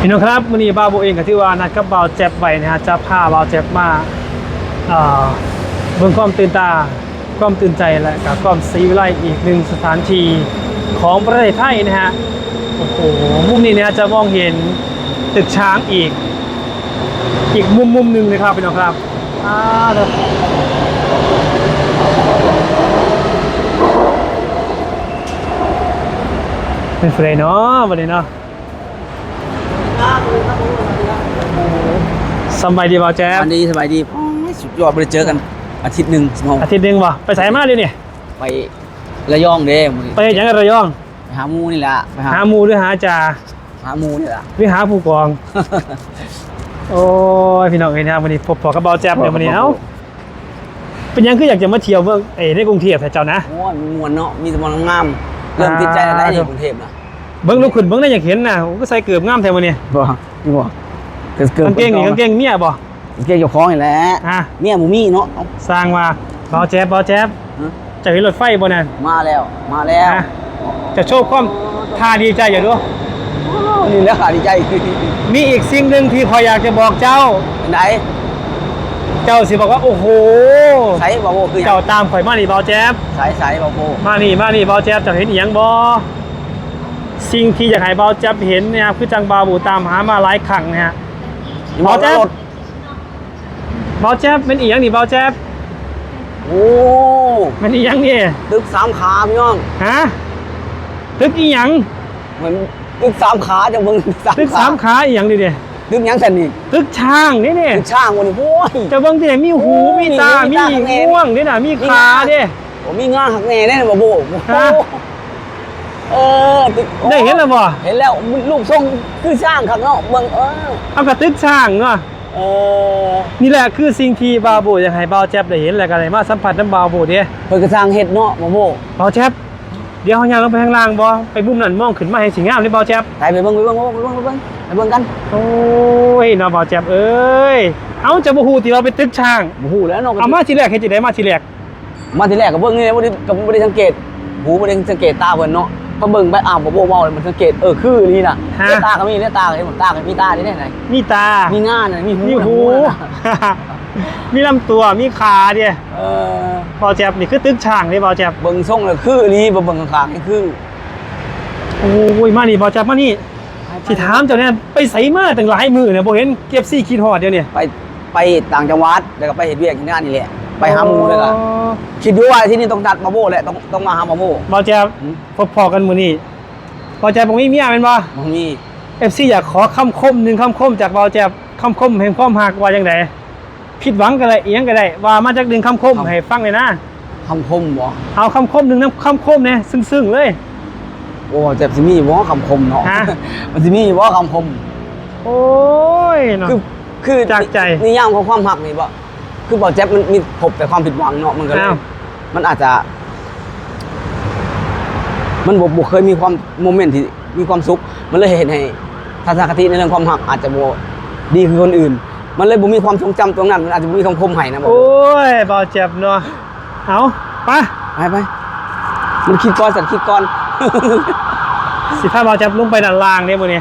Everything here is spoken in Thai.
พี่น้องครับวันนี้บาวโบเองกับที่ว่านัดกับบาวแจ็บไว้นะฮะจะพาบาวแจ็บมาเอ่อเบิ่งความตื่นตาความตื่นใจและกับความสีวิไลอีกหนึ่งสถานที่ของประเทศไทยนะฮะโอ้โหมุมนี้เนี่ยจะมองเห็นตึกช้างอีก อีกมุมมุมหนึ่งเลยครับพี่น้องครับอ่าเดี๋ยวเป็นเฟรนเนาะวันนี้เนาะ สำบายดีบ่าวแจ๊บวันนี้สบายดีโอ้ยสุดยอดไปเจอกันอาทิตย์หนึ่งสมองอาทิตย์หนึ่งบ่ไปใส่มาดิเนี่ยไประยองเด้มื้อนี้ไปยังกันระยองไปหาหมูนี่แหละไปหาหาหมูหรือหาจ่าหาหมูนี่แหละหรือหาผู้กอง โอ้ยพี่น้องเอ้ยนะครับวันนี้พบพอกับบ่าวแจ๊บเดี๋ยววันนี้เอ้าเป็นยังคืออยากจะมาเที่ยวเมืองเอ้ยในกรุงเทพแต่เจ้านะโอ้ยมีมวนเนาะมีแต่มวนงามๆเริ่มติดใจอะไรในอ่ากรุงเทพนะเบิ้งลูกขึ้นเบิ้งได้อยากเห็นนะผมก็ใส่เกือบงามแท้วันนี้บ่นี่บ่ เกิดเกิดกางเกงนี่กางเกงเมียบ่กางเกงเจ้าของนี่แหละอะเมียหมูมี่เนาะเอาสร้างมาบ่าวแจ๊บบ่าวแจ๊บฮะจะเห็นรถไฟบ่นั่นมาแล้วมาแล้วอะจะโชว์ความท่าดีใจอย่าดูโอ้นี่แหละค่ะดีใจ มีอีกสิ่งหนึ่งที่พออยากจะบอกเจ้าเป็นไหน เจ้าสิบอกว่าโอ้โหใส่บ่โบคือหยัเจ้างตามข่อยมานี่เบาแจ๊บใส่ใส่บ่โบมานี่มานี่เบาแจ๊บเจะเห็นอีหยังบ่สิ่งที่อยากให้เบาแจ๊บเห็นเนะครับคือจังบาบูตามหามาหลายครั้งนะฮะ นี่บ่แจ๊บรถเบาแจ๊บเป็นอีหยังนี่เบาแจ๊บโอ้เป็นอีหยังนี่ตึกสามขาพี่น้องฮะตึกอีหยังเหมือนตึกสามขาจังมึงตึกสามขาอีหยังนี่เด้ตึกหยังสันนี่ตึกช้างนี่นี่ตึกช่างวันนี้โอ้ยเจะเบิ่งที่ไหนมีหูโอ้ยมีตามีมีตาข้างในง่วงนี่น่ะมีมีขางาเด้ผมมีงานหักแน่แน่บ่โบโอ้โหฮะ เออตึกได้เห็นแล้วบ่เห็นแล้วมันรูปทรงคือช่างข้างนอกเบิ่งเออเอากระตึกช้างเนาะเออนี่แหละคือสิ่งที่บาบูอยากให้เบาแจ๊บได้เห็นแล้วก็ได้มาสัมผัสน้ำบาบูเด้เพิ่นก็สร้างเฮ็ดเนาะบ่โบเบาแจ๊บเดี๋ยวเฮาย่างลงไปข้างล่างบ่ไปมุมนั้นมองขึ้นมาให้สิงามเลยเบาแจ๊บไปไปเบิ่งไปเบิ่งไปเบิ่งไปเบิ่งไปเบิ่งกันโอ้ยเนาะเบาแจ๊บเอ้ยเอาจะบ่ฮู้ติว่าเป็นตึกช้างบ่ฮู้แล้วเนาะเอามาทีแรกเฮ็ดจังได๋มาทีแรกมาทีแรกก็เบิ่งนี่บ่ได้ก็บ่ได้สังเกตหูบ่ได้สังเกตตาเพิ่นเนาะ พอเบิ่งไปอ้าวบ่โบเว้าเลยมันสังเกตเออคือนี่น่ะเลือดตาก็มีเลือดตาก็เห็นหมดตาก็มีตาที่ไหนไหนมีตา มีงานน่ะมีหูมีหู น่ะมีลำตัว มีขาเด้เออเบาแจ๊บนี่คือตึกช้างเด้เบาแจ๊บเบิ่งทรงแล้วคือนี่บ่เบิ่งข้างๆนี่คือโอ้ยมานี่เบาแจ๊บมานี่สิถามเจ้าเนี่ยไปไสมาตั้งหลายมื้อเนี่ยบ่เห็นเก็บซี่คิดฮอดเดี๋ยวนี้ไปไปต่างจังหวัดแล้วก็ไปเฮ็ดเวียกที่งานนี่แหละ ไปหาหมู่เลยล่ะอ๋อคิดดูว่าที่นี่ต้องตัดมาโบแหละต้องต้องมาหามาโบเบาแจ๊บอืมพบพอกันมื้อนี้เบาแจ๊บบ่มีเมียแม่นบ่บ่มีเอฟซีอยากขอคำคมหนึ่งคำคมจากเบาแจ๊บคำคมแห่งความหักว่าอย่างไรผิดหวังก็ได้เอียงก็ได้ว่ามาจากหนึ่งคำคมให้ฟังเลยนะคำคมบ่เอาคำคมหนึ่งน้ำคำคมเนี่ยซึ้งๆเลยโอ้เจ็บสิมีบ่คำคมเนาะฮะมันสิมีบ่คำคม โอ้ยเนาะคือคือจากใจนิยามของความหักนี่บ่ คือบ่แจ๊บมันมีพบแต่ความผิดหวังเนาะมันก็เลยอ้าว มันอาจจะ มันบ่บ่เคยมีความโมเมนต์ที่มีความสุข มันเลยเห็นให้ทัศนคติในเรื่องความหักอาจจะบ่ดีคือคนอื่น มันเลยบ่มีความทรงจำตรงนั้น มันอาจจะบ่มีคำคมให้นะบ่โอ้ยเบาแจ๊บเนาะเอาไปไปไปมันคิดก่อนสัตว์คิดก่อน สิพาเบาแจ๊บลงไปด้านล่างเนี่ยมื้อนี้